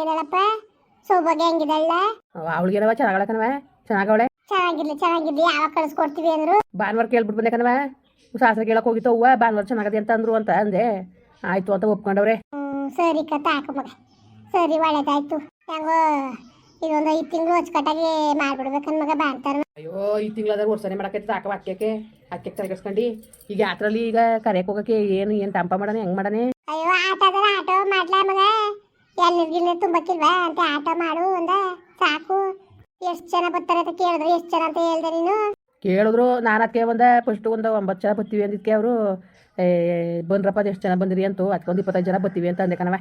ಚೆನ್ನಾಗಿದ್ದಾಳಪ್ಪ ಸೌಭಾಗ್ಯ ಹೆಂಗಿದ್ದಾಳ ಅವಳಿಗೇನವ? ಚೆನ್ನಾಗಳ ಕಣವ ಚೆನ್ನಾಗವಳೆ? ಚೆನ್ನಾಗಿರ್ಲಿ ಚೆನ್ನಾಗಿರ್ಲಿ. ಯಾವಾಗ ಕಳಿಸ್ಕೊಡ್ತೀವಿ ಅಂದ್ರು? ಭಾನುವಾರ ಕೇಳ್ಬಿಟ್ಟು ಬಂದೆ ಕಣವ ಶಾಸ್ತ್ರ ಕೇಳಕ್ ಹೋಗಿತ್ತು ಅವ್ವ ಭಾನುವಾರ ಚೆನ್ನಾಗದೆ ಅಂತ ಅಂದ್ರು ಅಂತ ಅಂದೆ. ಆಯ್ತು ಅಂತ ಒಪ್ಕೊಂಡವ್ರೆ. ಸರಿ ಕತ್ತ ಹಾಕು ಮಗ. ಸರಿ ಒಳ್ಳೇದಾಯ್ತು. ಹೆಂಗೋ ಇದೊಂದು ಐದು ತಿಂಗಳು ಅಚ್ಚುಕಟ್ಟಾಗಿ ಮಾಡ್ಬಿಡ್ಬೇಕನ್ ಮಗ ಬಾಂತಾರ ಅಯ್ಯೋ ಈ ತಿಂಗಳಾದ್ರೆ ವರ್ಷನೆ ಮಾಡಕ್ಕೆ ಸಾಕವ ಅಕ್ಕಕ್ಕೆ ಅಕ್ಕಕ್ಕೆ ತಲೆಗೆಡ್ಸ್ಕೊಂಡು ಈಗ ಯಾತ್ರಲ್ಲಿ ಈಗ ಕರೆಯಕ್ಕೆ ಹೋಗಕ್ಕೆ ಏನು ಏನು ತಂಪ ಮಾಡನೆ ಹೆಂಗ್ ಮಾಡನೆ? ಅಯ್ಯೋ ಆಟ ಆಟೋ ಮಾಡ್ಲಾ ಮಗ? ಎಲ್ಲಿರ್ಗಿಲ್ಲ ತುಂಬಕ್ಕಿಲ್ವಾ? ಆಟೋ ಮಾಡು ಅಂದ. ಸಾಕು. ಎಷ್ಟು ಜನ ಬರ್ತಾರೆ ಅಂತ ಕೇಳಿದ್ರು. ಎಷ್ಟು ಜನ ಅಂತ ಹೇಳ್ದೆ ನೀನು? ಕೇಳಿದ್ರು. ನಾನು ಅದಕ್ಕೆ ಒಂದ ಫಸ್ಟ್ ಒಂದು ಒಂಬತ್ತು ಜನ ಬರ್ತೀವಿ ಅಂದಿದ್ಕೆ ಅವರು. ಬಂದ್ರಪ್ಪ ಎಷ್ಟು ಜನ ಬಂದಿರಿ ಅಂತ. ಅದಕ್ಕೆ ಒಂದು ಇಪ್ಪತ್ತೈದು ಜನ ಬರ್ತೀವಿ ಅಂತ ಅಂದೆ ಕಣವ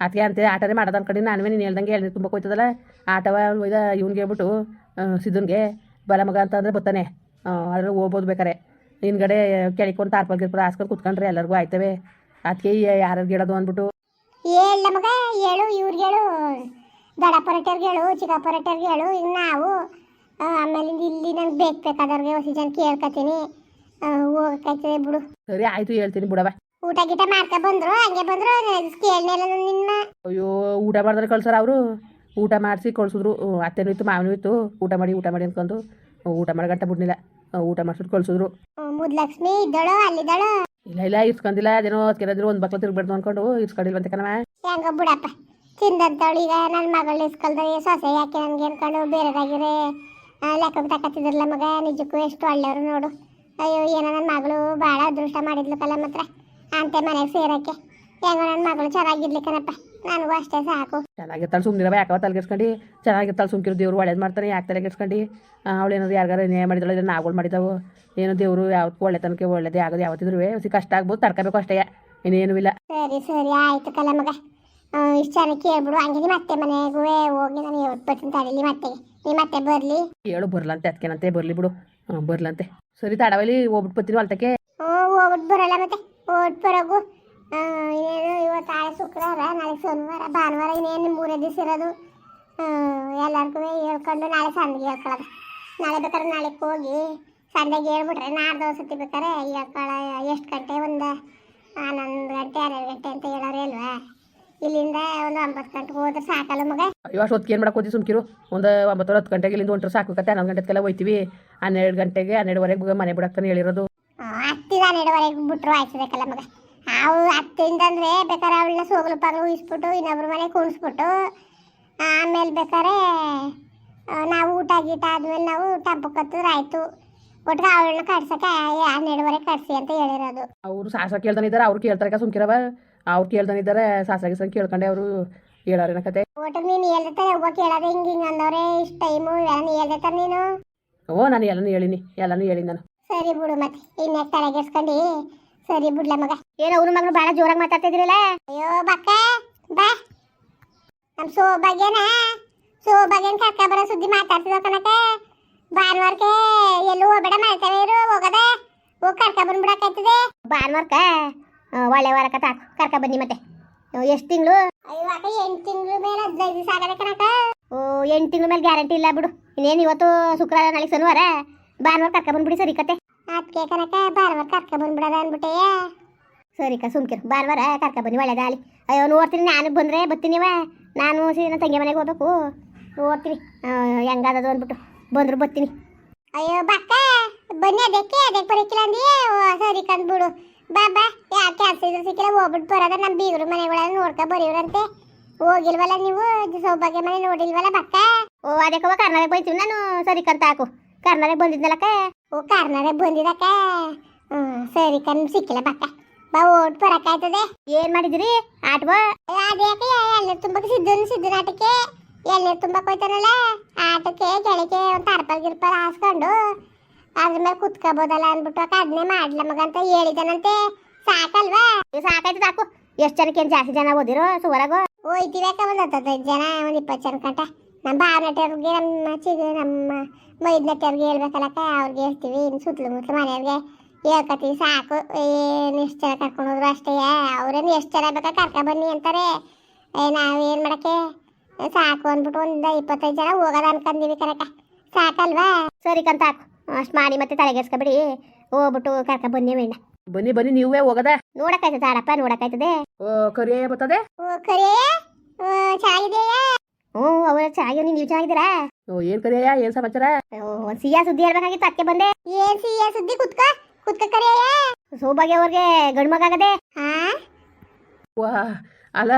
ಅದಕ್ಕೆ ಅಂತ ಆಟನೇ ಮಾಡೋದು ಅನ್ಕಡಿ ನಾನು ನೀನು ಹೇಳ್ದಂಗೆ ಹೇಳಿ ತುಂಬ ಹೋಯ್ತದಲ್ಲ. ಆಟವ ಇದ ಇವ್ನಿಗೆ ಹೇಳ್ಬಿಟ್ಟು ಸಿದ್ಧನ್ಗೆ ಬಲ ಮಗ ಅಂತ ಅಂದ್ರೆ ಬರ್ತಾನೆ. ಅದ್ರಲ್ಲಿ ಹೋಗ್ಬೋದು ಬೇಕಾರೆ. ಹಿಂದ್ಗಡೆ ಕೆಳಕೊಂಡು ತಾರ್ಪಲ್ ಗಿರ್ಪಲ್ ಹಾಸ್ಕೊಂಡು ಕುತ್ಕೊಂಡ್ರೆ ಎಲ್ಲರಿಗೂ ಆಯ್ತವೆ. ಅದಕ್ಕೆ ಯಾರು ಹೇಳೋದು ಅಂದ್ಬಿಟ್ಟು ಹೇಳ ಮಗ ಹೇಳು ಇವ್ರಿಗೆ ಹೇಳು. ದಡ ಪರಟರ್ಗೆ ಹೇಳು ಚಿಕ್ಕ ಪರಟರ್ಗೆ ಹೇಳು. ಈಗ ನಾವು ಆಮೇಲೆ ಇಲ್ಲಿ ನಂಗೆ ಬೇಕು ಬೇಕಾದವ್ರಿಗೆ ಹೊಸ ಜನ ಕೇಳ್ಕೊತೀನಿ. ಹೋಗಕ್ಕಾಯ್ತದೆ ಬಿಡು. ಸರಿ ಆಯ್ತು ಹೇಳ್ತೀನಿ ಬಿಡವ ಊಟ ಗೀಟ ಮಾಡ್ಕೊ ಬಂದ್ರು ಹಂಗೆ ಬಂದ್ರು ಕೇಳಲಿಲ್ಲ ನಿನ್ನ. ಅಯ್ಯೋ ಊಟ ಮಾಡಿದ್ರೆ ಕಳ್ಸಾರ ಅವರು? ಊಟ ಮಾಡಿಸಿ ಕಳ್ಸಿದ್ರು. ಅತ್ತೆನೂ ಇತ್ತು ಮಾವನೂ ಇತ್ತು. ಊಟ ಮಾಡಿ ಊಟ ಮಾಡಿ ಅನ್ಕೊಂಡು ಊಟ ಮಾಡಿ ಗಂಟ ಬಿಡ್ಲಿಲ್ಲ. ಊಟ ಮಾಡಿಸ್ಬಿಟ್ಟು ಕಳ್ಸಿದ್ರು. ಮುದ್ಲಕ್ಷ್ಮಿ ಇದ್ದಳು ಅಲ್ಲಿದ್ದಳು. ಇಲ್ಲ ಇಲ್ಲ ಇಸ್ಕೊಂಡಿಲ್ಲ ಅದೇನೋ ಅದಕ್ಕೆ ಒಂದು ಬಕ್ಲ ತಿರ್ಗ್ಬಿಡ್ದು ಅನ್ಕೊಂಡು ಇಸ್ಕೊಂಡಿಲ್ವಂತೆ ಕಣವ ಹೆಂಗ ಬಿಡಪ್ಪ ತಿಂದಂತವಳು ಈಗ ನನ್ನ ಮಗಳು ಇಸ್ಕೊಳ್ದೆ ಸೊಸೆ ಯಾಕೆ ನನಗೆ ಅನ್ಕೊಂಡು ಬೇರೆದಾಗಿರೆ ಲೆಕ್ಕ ತಕತ್ತಿದ್ರಲ್ಲ ಮಗ, ನಿಜಕ್ಕೂ ಎಷ್ಟು ಒಳ್ಳೆಯವರು ನೋಡು. ಅಯ್ಯೋ, ಏನೋ ನನ್ನ ಮಗಳು ಭಾಳ ಅದೃಷ್ಟ ಮಾಡಿದ್ಲು ಕಲ ಮಾತ್ರ ಅಂತೆ ಮನೆಗೆ ಸೇರಕ್ಕೆ. ಹೆಂಗೋ ನನ್ನ ಮಗಳು ಚೆನ್ನಾಗಿರ್ಲಿ ಕಣಪ್ಪ. ನನಗೂ ಅಷ್ಟೇ ಸಾಕು. ಚೆನ್ನಾಗಿರ್ತಾಳೆ ಸುಮ್ಮನಿರವ ಯಾಕವ ತಲೆಗೆಡ್ಸ್ಕೊಂಡು ಚೆನ್ನಾಗಿರ್ತಾಳೆ ಸುಮ್ಕಿರು ದೇವ್ರು ಒಳ್ಳೇದು ಮಾಡ್ತಾನೆ ಯಾಕೆ ತಲೆಗೆಡ್ಸ್ಕೊಂಡು ಅವಳು ಏನಾದ್ರು ಯಾರಿಗಾರ ನ್ಯಾಯ ಮಾಡಿದಳು ಇಲ್ಲ ನಾವುಗಳು ಮಾಡಿದಾವು ಏನು ದೇವರು ಯಾವತ್ತು ಒಳ್ಳೆ ತನಕ ಒಳ್ಳೇದೇ ಆಗೋದು ಯಾವತ್ತಿದ್ರು ಸಿ ಕಷ್ಟ ಆಗ್ಬೋದು ತಡ್ಕೋಬೇಕು ಅಷ್ಟೇ ಇನ್ನೇನು ಇಲ್ಲ. ಸರಿ ಸರಿ ಆಯ್ತು ಕಲ ಮಗ. ಇಷ್ಟು ಜನ ಕೇಳ್ಬಿಡು ಹಂಗಿದ್ರೆ ಮತ್ತೆ ಮನೆಗೂ ಹೋಗಿ ನಾನು ಹೇಳ್ಬಿಟ್ಟು ಬರ್ತೀನಿ ತಡೀಲಿ ಮತ್ತೆ. ನೀ ಮತ್ತೆ ಬರಲಿ. ಹೇಳು ಬರ್ಲಂತೆ ಅದಕ್ಕೇನಂತೆ ಬರಲಿ ಬಿಡು. ಬರ್ಲಂತೆ. ಸರಿ ತಡವಲ್ಲಿ ಹೋಗ್ಬಿಟ್ಟು ಬರ್ತೀನಿ ಹೊಲ್ತಕ್ಕೆ ಹ್ಞೂ ಹೋಗ್ಬಿಟ್ಟು ಬರಲ್ಲ ಮತ್ತೆ ಹೋಗ್ಬಿಟ್ಟು ಬರೋಗು ಆ, ಇನ್ನೇನು ಇವತ್ತು ನಾಳೆ ಶುಕ್ರವಾರ ನಾಳೆ ಸೋಮವಾರ ಭಾನುವಾರ ಇನ್ನೇನು ಮೂರೇ ದಿವಸ ಇರೋದು. ಎಲ್ಲರಿಗೂ ಹೇಳ್ಕೊಂಡು ನಾಳೆ ಸಂಜೆಗೆ ಹೇಳ್ಕೊಳ್ಳೋದು ನಾಳೆ ಬೇಕಾದ್ರೆ ನಾಳೆ ಹೋಗಿ ಸಂಜೆಗೆ ಹೇಳ್ಬಿಟ್ರೆ ನಾಡ್ದು ಸತಿ ಬೇಕಾದ್ರೆ ಹೇಳ್ಕೊಳ್ಳೋ ಎಷ್ಟು ಗಂಟೆ ಒಂದು ಹನ್ನೊಂದು ಗಂಟೆ ಹನ್ನೆರಡು ಗಂಟೆ ಅಂತ ಹೇಳೋರು ಅಲ್ವಾ ಇಲ್ಲಿಂದ ಒಂದು ಒಂಬತ್ತು ಗಂಟೆಗೆ ಹೋದ್ರೆ ಸಾಕಲ್ಲ ಮಗ? ಅಷ್ಟು ಹೊತ್ತಿಗೆ ಏನು ಮಾಡಕ್ಕೆ ಹೋಗಿ ಸುಮ್ಕಿರು? ಒಂದು ಒಂಬತ್ತು ಹತ್ತು ಗಂಟೆಗೆ ಇಲ್ಲಿಂದ ಹೊಂಟ್ರೆ ಸಾಕು ಕತ್ತೆ ಹನ್ನೊಂದು ಗಂಟೆಗೆಲ್ಲ ಹೋಯ್ತೀವಿ. ಹನ್ನೆರಡು ಗಂಟೆಗೆ ಹನ್ನೆರಡುವರೆಗೆ ಮನೆ ಬಿಡಕ್ತಾನೆ ಹೇಳಿರೋದು. ಹತ್ತಿದ ಹನ್ನೆರಡುವರೆಗೆ ಬಿಟ್ರು ಆಯ್ತದಕ್ಕಲ್ಲ ಮಗ. ಅವು ಹತ್ತಿಂದ ಅಂದ್ರೆ ಬೇಕಾದ್ರೆ ಅವಳನ್ನ ಸೋಗಲು ಪಗಲು ಉಯಿಸ್ಬಿಟ್ಟು ಇನ್ನೊಬ್ರ ಮನೆ ಕುಣಿಸ್ಬಿಟ್ಟು ಆಮೇಲೆ ಬೇಕಾದ್ರೆ ನಾವು ಊಟ ಗೀಟ ಆದ್ಮೇಲೆ ನಾವು ಹತ್ತಿದ್ರೆ ಆಯ್ತು. ಒಟ್ಟಿಗೆ ಅವಳನ್ನ ಕಟ್ಸಕ್ಕೆ ಹನ್ನೆರಡುವರೆ ಕಟ್ಸಿ ಅಂತ ಹೇಳಿರೋದು. ಅವರು ಸಾಸ ಕೇಳ್ತಾನಿದ್ದಾರೆ ಅವ್ರು ಕೇಳ್ತಾರೆ ಸುಮ್ಕಿರವ. ಅವ್ರು ಕೇಳ್ತಾನಿದ್ದಾರೆ ಸಾಸ ಗೀಸ ಕೇಳ್ಕೊಂಡೆ ಅವರು ಹೇಳೋರೇನ ಕತೆ. ಒಟ್ಟಿಗೆ ನೀನು ಹೇಳ್ದೆ ಒಬ್ಬ ಕೇಳೋದು ಹಿಂಗೆ ಹಿಂಗೆ ಅಂದವ್ರೆ ಇಷ್ಟು ಟೈಮು ಎಲ್ಲನೂ ಹೇಳ್ದೆ ನೀನು? ಓ ನಾನು ಎಲ್ಲನೂ ಹೇಳಿನಿ ಎಲ್ಲನೂ ಹೇಳಿ ನಾನು. ಸರಿ ಬಿಡು ಮತ್ತೆ ಇನ್ನೆ ತಲೆಗೆಡ್ಸ್ಕೊಂಡು? ಸರಿ ಬಿಡ್ಲ ಮಗ. ಏನೋ ಅವ್ರ ಮಗನು ಬಹಳ ಜೋರಾಗಿ ಮಾತಾಡ್ತಿದ್ರಲ್ಲ ಅಯ್ಯೋ ಬಕ್ಕ ಬಾ. ನಮ್ ಸೋಬಾಗೇನ ಸೋಬಾಗೇನ್ ಕರ್ಕ ಬರೋ ಸುದ್ದಿ ಮಾತಾಡ್ತಿದ್ದ ಕನಕ ಭಾನುವಾರಕ್ಕೆ ಎಲ್ಲೂ ಹೋಗ್ಬೇಡ ಮಾಡ್ತೇವೆ ಇರು ಹೋಗದ. ಹೋಗಿ ಕರ್ಕ ಬಂದ್ಬಿಡಕ್ಕಾಯ್ತದೆ ಭಾನುವಾರಕ್ಕ ಒಳ್ಳೆ ವಾರಕ್ಕ ತಾಕು. ಕರ್ಕ ಬನ್ನಿ ಮತ್ತೆ. ಎಷ್ಟು ತಿಂಗಳು? ಅಯ್ಯೋ ಅಕ್ಕ ಎಂಟು ತಿಂಗಳು ಮೇಲೆ ಹದಿನೈದು ದಿವಸ ಆಗದೆ ಕನಕ ಓ ಎಂಟು ತಿಂಗಳ ಮೇಲೆ ಗ್ಯಾರಂಟಿ ಇಲ್ಲ ಬಿಡು. ಇನ್ನೇನು ಇವತ್ತು ಶುಕ್ರವಾರ ನಾಳೆ ಶನಿವಾರ? ಭಾನುವಾರ ಕರ್ಕ ಬಂದ್ಬಿಡಿ ಸರಿ ಕತೆ. ಅದಕ್ಕೆ ಕನಕ ಬಾರ್ವಾರ ಕರ್ಕ ಬಂದ್ಬಿಡದ ಅಂದ್ಬಿಟ್ಟೆ. ಸರಿ ಕ ಸುಮ್ಕಿರು ಬಾರ್ವಾರ ಕರ್ಕ ಬನ್ನಿ ಒಳ್ಳೇದಾಗಲಿ ಅಯ್ಯೋ ನೋಡ್ತೀನಿ ನಾನು ಬಂದರೆ ಬತ್ತೀನಿವ ನಾನು ಸೀನ ತಂಗಿ ಮನೆಗೆ ಹೋಗ್ಬೇಕು. ನೋಡ್ತೀನಿ ಹೆಂಗಾದದು ಅಂದ್ಬಿಟ್ಟು. ಬಂದ್ರು ಬರ್ತೀನಿ. ಅಯ್ಯೋ ಬಕ್ಕ ಬನ್ನಿ ಅದಕ್ಕೆ ಅದಕ್ಕೆ ಬರೀಕಿಲ್ಲ ಅಂದಿ ಸರಿ ಕಂದ್ಬಿಡು ಬಾ ಬಾ. ಯಾವ ಕೆಲಸ ಇದ್ರು ಸಿಕ್ಕಿಲ್ಲ ಹೋಗ್ಬಿಟ್ಟು ಬರೋದ ನಮ್ಮ ಬೀಗರು ಮನೆಗಳೆಲ್ಲ ನೋಡ್ಕೊ ಬರೀವ್ರಂತೆ ಹೋಗಿಲ್ವಲ್ಲ ನೀವು? ಸೌಭಾಗ್ಯ ಮನೆ ನೋಡಿಲ್ವಲ್ಲ ಬಕ್ಕ? ಓ ಅದಕ್ಕೆ ಕರ್ನಾಟಕ ಬೈತೀವಿ ನಾನು. ಸರಿ ಕಂತ ಹಾಕು. ಕರ್ನಾಟಕ ಬಂದಿದ್ನಲ್ಲಕ್ಕ. ಓ ಬಂದಿದಕ್ಕ ಬಂದಿದ್ದಕ್ಕ? ಹ್ಮ್ ಸರಿ ಕಣ್ ಸಿಕ್ಕಿಲ್ಲ ಬಕ್ಕ ಬಾ ಓಟ್ ಬರಕಾಯ್ತದೆ ಏನ್ ಮಾಡಿದಿರಿ? ಆಟ ಅದ್ಯಾಕೆ ಎಳ್ನೀರು ತುಂಬಕ್ಕೆ ಸಿದ್ದನ್ ಸಿದ್ದನ ಆಟಕ್ಕೆ. ಎಲ್ಲರೂ ತುಂಬಾ ಕೊಯ್ತಾನಲ್ಲ ಆಟಕ್ಕೆ ಗೆಳಕ್ಕೆ ಒಂದು ತರ್ಪಲ್ ಗಿರ್ಪಲ್ ಹಾಸ್ಕೊಂಡು ಅದ್ರ ಮೇಲೆ ಕುತ್ಕೋಬೋದಲ್ಲ ಅಂದ್ಬಿಟ್ಟು ಅಕ್ಕ ಅದನ್ನೇ ಮಾಡ್ಲ ಮಗಂತ ಹೇಳಿದನಂತೆ. ಸಾಕಲ್ವಾ? ಸಾಕಾಯ್ತು ಸಾಕು. ಎಷ್ಟು ಜನಕ್ಕೆ ಜಾಸ್ತಿ ಜನ ಓದಿರೋ ಸುವರಾಗ? ಓಯ್ತಿವ್ಯಾಕ ಒಂದು ಹತ್ತೈದು ಜನ ಒಂದು ಇಪ್ಪತ್ತು ಜನ ಕಂಟ ನಮ್ಮ ಭಾವನಟವ್ರಿಗೆ ನಮ್ಮ ಚಿಗ ನಮ್ಮ ಮೈದ್ನಟವ್ರಿಗೆ ಹೇಳ್ಬೇಕಲ್ಲಕ್ಕ ಅವ್ರಿಗೆ ಹೇಳ್ತೀವಿ. ಇನ್ನು ಸುತ್ತಲೂ ಮುತ್ತಲು ಮನೆಯವ್ರಿಗೆ ಹೇಳ್ಕೊತೀವಿ ಸಾಕು ಏನು ಎಷ್ಟು ಜನ ಕರ್ಕೊಂಡು ಹೋದ್ರು ಅಷ್ಟೇ. ಅವ್ರೇನು ಎಷ್ಟು ಜನ ಬೇಕಾ ಕರ್ಕ ಬನ್ನಿ ಅಂತಾರೆ. ನಾವೇನು ಮಾಡಕ್ಕೆ? ಸಾಕು ಅಂದ್ಬಿಟ್ಟು ಒಂದು ಇಪ್ಪತ್ತೈದು ಜನ ಹೋಗೋದ ಅನ್ಕೊಂಡೀವಿ ಕನಕ ಸಾಕಲ್ವಾ? ಸರಿ ಕಂತ ಹಾಕು ಅಷ್ಟು ಮಾಡಿ ಮತ್ತೆ ತಲೆಗೆಸ್ಕೊಬಿಡಿ ಹೋಗ್ಬಿಟ್ಟು ಕರ್ಕ ಬನ್ನಿ ಮೇಣ ಬನ್ನಿ ಬನ್ನಿ ನೀವೇ ಹೋಗದ? ನೋಡಕ್ಕಾಯ್ತದೆ ಆಡಪ್ಪ ನೋಡಕ್ಕಾಯ್ತದೆ. ಕರಿಯ ಬರ್ತದೆ? ಓ ಕರೆ ಚೆನ್ನಾಗಿದೆಯಾ ಹ್ಞೂ ಅವ್ರ ಚೆನ್ನಾಗಿ ನೀವು ಚೆನ್ನಾಗಿದ್ದೀರಾ? ಓ ಏನು ಕರಿಯಯ್ಯ ಏನು ಸಮಾಚಾರ? ಒಂದು ಸಿಹಿಯ ಸುದ್ದಿ ಹೇಳ್ಬೇಕಾಗಿತ್ತು ಅದಕ್ಕೆ ಬಂದೆ. ಏನ್ ಸಿಹಿಯ ಸುದ್ದಿ? ಕುತ್ಕ ಕುತ್ಕ ಕರಿಯಯ್ಯ ಸೌಭಾಗ್ಯ ಅವ್ರಿಗೆ ಗಂಡ್ಮಗಾಗದೆ ಹಾ? ವಾ ಅಲ್ಲ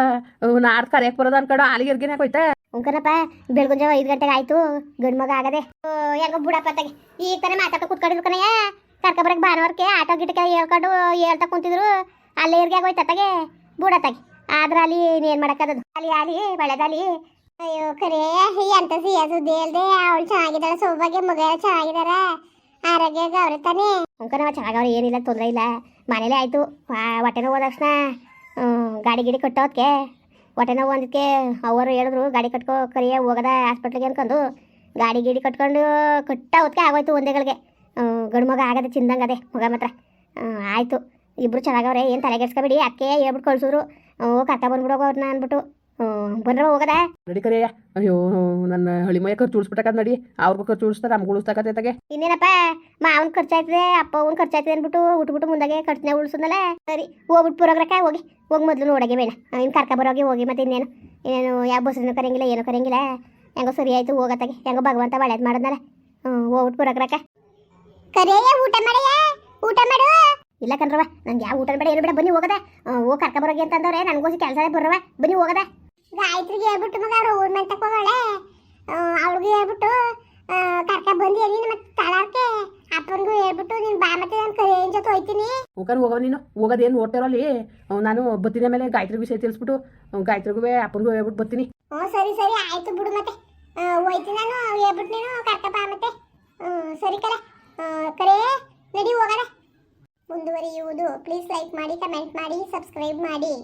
ನಾಡ್ ಕರೆಯಕ್ಕೆ ಬರೋದು ಅನ್ಕೊಂಡು ಅಲ್ಲಿಗೆ ಎರ್ಗಿನ ಹೋಯ್ತಾ ಉಂಕನಪ್ಪ ಬೆಳಗುಂಜ ಐದು ಗಂಟೆಗೆ ಆಯ್ತು ಗಂಡ್ ಮಗ ಆಗದೆ. ಓ, ಹೆಂಗೋ ಬುಡಪ್ಪ ತಗೆ ಈಗ ತರ ಮಾತಾಡ್ಕೊ ಕುತ್ಕೊಂಡಿದ್ರು ಕಣಯ್ಯ. ಕರ್ಕೊಬರಕ್ಕೆ ಭಾನುವಾರಕ್ಕೆ ಆಟೋ ಗಿಟಕ್ಕೆ ಹೇಳ್ಕೊಂಡು ಹೇಳ್ತಾ ಕುಂತಿದ್ರು. ಅಲ್ಲೇ ಇರ್ಗೆ ಆಗೋಯ್ತು ತಗೆ ಬುಡ ತಗೆ ಆದ್ರೆ ಅಲ್ಲಿ ಇನ್ನೇನು ಮಾಡಕ್ಕದದು ಅಲ್ಲಿ ಅಲ್ಲಿ ಒಳ್ಳೆದಲ್ಲಿ ಅಯ್ಯೋ ಕರೇ ಎಂತ ಸಿಹಿಯ ಸುದ್ದಿ ಹೇಳ್ದೆ? ಅವಳು ಚೆನ್ನಾಗಿದ್ದಾಳೆ, ಸೋಭಾಗ್ಯ ಮಗ ಚೆನ್ನಾಗಿದಾರ ಆರೋಗ್ಯ ಅವ್ರೆ ತಾನೇ ನಾವು ಚೆನ್ನಾಗವ್ರೆ ಏನಿಲ್ಲ, ತೊಂದರೆ ಇಲ್ಲ. ಮನೇಲೇ ಆಯ್ತು. ಹೊಟ್ಟೆ ನೋವು ತಕ್ಷಣ. ಗಾಡಿ ಗಿಡಿ ಕಟ್ಟೋದಕ್ಕೆ ಹೊಟ್ಟೆ ನೋವು ಅಂದಕ್ಕೆ ಅವರು ಹೇಳಿದ್ರು, ಗಾಡಿ ಕಟ್ಕೋ ಕರಿಯ ಹೋಗದ ಹಾಸ್ಪಿಟ್ಲಿಗೆ ಅನ್ಕೊಂಡು. ಗಾಡಿ ಗಿಡಿ ಕಟ್ಕೊಂಡು ಕಟ್ಟ ಹೊತ್ತಿಗೆ ಆಗೋಯ್ತು ಒಂದೇಗಳಿಗೆ. ಗಂಡು ಮಗ ಆಗದೆ ಚಿಂದಂಗದೆ ಮಗ ಮಾತ್ರ. ಆಯಿತು. ಇಬ್ಬರು ಚೆನ್ನಾಗವ್ರೆ ಏನು ತಲೆಗೆಡ್ಸ್ಕೊಬೇಡಿ ಅಕ್ಕೇ ಹೇಳ್ಬಿಟ್ಟು ಕಳ್ಸಿದ್ರು ಓ ಕರ್ಕ ಬಂದ್ಬಿಡೋಗ ಅವ್ರನ್ನ ಅಂದ್ಬಿಟ್ಟು. ಬಂದ್ರೆ ಹೋಗದ? ನಡಿ ಕರಿಯಯ್ಯ ಅಯ್ಯೋ ನನ್ನ ಹಳಿ ಮಯ ಖರ್ಚು ಉಳಿಸ್ಬಿಟ್ಟಕ್ಕದ್ ನಡಿ. ಅವ್ರಿಗೂ ಖರ್ಚು ಉಳಿಸ್ತಾರೆ ನಮ್ಗೆ ಉಳಿಸ್ತಾಕತ್ತೆ ತಗೆ. ಇನ್ನೇನಪ್ಪ ಮಾವನ್ ಖರ್ಚಾಯ್ತದೆ ಅಪ್ಪ ಅವ್ನ ಖರ್ಚಾಯ್ತದೆ ಅಂದ್ಬಿಟ್ಟು ಉಟ್ಬಿಟ್ಟು ಮುಂದಾಗೆ ಖರ್ಚನೆ ಉಳಿಸೋದಲ್ಲ? ಸರಿ ಹೋಗ್ಬಿಟ್ಟು ಬರೋಗ್ರಕ್ಕ ಹೋಗಿ. ಹೋಗಿ ಮೊದಲು ನೋಡಗೆ ಬೇಡ. ಇನ್ನು ಕರ್ಕ ಬರೋಗಿ ಹೋಗಿ ಮತ್ತೆ ಇನ್ನೇನು? ಏನು ಯಾವ ಬಸ್ಸನ್ನು ಕರೆಯಂಗಿಲ್ಲ ಏನೂ ಕರೆಯಂಗಿಲ್ಲ ಹೆಂಗೋ ಸರಿ ಆಯ್ತು ಹೋಗತ್ತಾಗೆ ಹೆಂಗೋ ಭಗವಂತ ಒಳ್ಳೇದು ಮಾಡಿದ್ನಲ್ಲ. ಹ್ಞೂ ಹೋಗ್ಬಿಟ್ಟು ಬರೋಗ್ರಕ್ಕ ಕರೆಯ ಊಟ ಮಾಡಯ್ಯ ಊಟ ಮಾಡು. ಇಲ್ಲ ಕಣ್ರವ ನಂಗೆ ಯಾವ ಊಟ ಬೇಡ ಏನು ಬೇಡ ಬನ್ನಿ ಹೋಗದ. ಹೋಗಿ ಕರ್ಕ ಬರೋಗಿ ಅಂತಂದವ್ರೆ ನನಗೋಸಿ ಕೆಲಸ ಬರವ ಬನ್ನಿ ಹೋಗದ. ಗಾಯತ್ರಿಗೆ ಹೇಳ್ಬಿಟ್ಟು ಮಗ ರೋಡ್ ಊರ್ ತಕ ಹೋಗೋಳೆ ಅವ್ಳಿಗೆ ಹೇಳ್ಬಿಟ್ಟು ಕರ್ಕ ಬಂದು ಎಲ್ಲಿ ಮತ್ತೆ ತಳಕ್ಕೆ? ಅಪ್ಪನಿಗೂ ಹೇಳ್ಬಿಟ್ಟು ನೀನು ಬಾ ಮತ್ತೆ ನಾನು ಕೈ ಜೊತೆ ಹೋಯ್ತೀನಿ. ಮುಖನ್ ಹೋಗೋ ನೀನು? ಹೋಗೋದೇನು ಅವ್ನು ನಾನು ಬತ್ತಿನ ಮೇಲೆ ಗಾಯತ್ರಿ ವಿಷಯ ತಿಳಿಸ್ಬಿಟ್ಟು ಗಾಯತ್ರಿಗೂ ಅಪ್ಪನಿಗೂ ಹೇಳ್ಬಿಟ್ಟು ಬರ್ತೀನಿ ಹ್ಞೂ ಸರಿ ಸರಿ ಆಯ್ತು ಬಿಡು ಮತ್ತೆ. ಹೋಯ್ತೀನಿ ನಾನು ಹೇಳ್ಬಿಟ್ಟು ನೀನು ಕರ್ಕ ಬಾ ಮತ್ತೆ. ಸರಿ ಕರೆ ಕರೆ ನಡಿ ಹೋಗೋಣ. ಮುಂದುವರಿಯುವುದು. ಪ್ಲೀಸ್ ಲೈಕ್ ಮಾಡಿ ಕಮೆಂಟ್ ಮಾಡಿ ಸಬ್ಸ್ಕ್ರೈಬ್ ಮಾಡಿ.